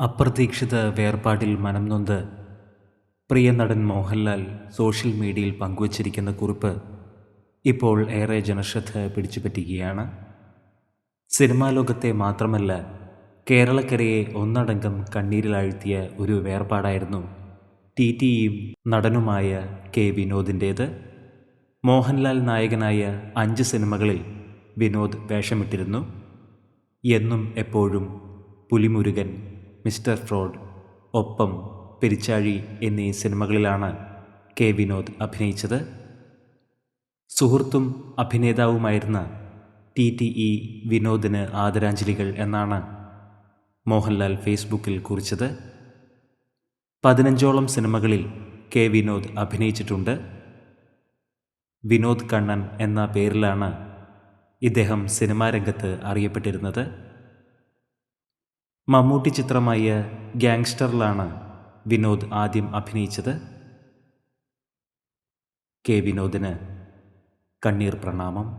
അപ്രതീക്ഷിത വേർപാടിൽ മനം നൊന്ത് പ്രിയ നടൻ മോഹൻലാൽ സോഷ്യൽ മീഡിയയിൽ പങ്കുവച്ചിരിക്കുന്ന കുറിപ്പ് ഇപ്പോൾ ഏറെ ജനശ്രദ്ധ പിടിച്ചുപറ്റുകയാണ് സിനിമാ ലോകത്തെ മാത്രമല്ല കേരളക്കരയെ ഒന്നടങ്കം കണ്ണീരിലാഴ്ത്തിയ ഒരു വേർപാടായിരുന്നു ടി ടിയും നടനുമായ കെ വിനോദിന്റേത്. മോഹൻലാൽ നായകനായ അഞ്ച് സിനിമകളിൽ വിനോദ് വേഷമിട്ടിരുന്നു. എന്നും എപ്പോഴും പുലിമുരുകൻ മിസ്റ്റർ ഫ്രോഡ് ഒപ്പം പെരിച്ചാഴി എന്നീ സിനിമകളിലാണ് കെ വിനോദ് അഭിനയിച്ചത്. സുഹൃത്തും അഭിനേതാവുമായിരുന്ന ടി ടി ഇ വിനോദിന് ആദരാഞ്ജലികൾ എന്നാണ് മോഹൻലാൽ ഫേസ്ബുക്കിൽ കുറിച്ചത്. പതിനഞ്ചോളം സിനിമകളിൽ കെ വിനോദ് അഭിനയിച്ചിട്ടുണ്ട്. വിനോദ് കണ്ണൻ എന്ന പേരിലാണ് ഇദ്ദേഹം സിനിമാരംഗത്ത് അറിയപ്പെട്ടിരുന്നത്. മമ്മൂട്ടി ചിത്രമായ ഗ്യാങ്സ്റ്ററിലാണ് വിനോദ് ആദ്യം അഭിനയിച്ചത്. കെ വിനോദിന് കണ്ണീർ പ്രണാമം.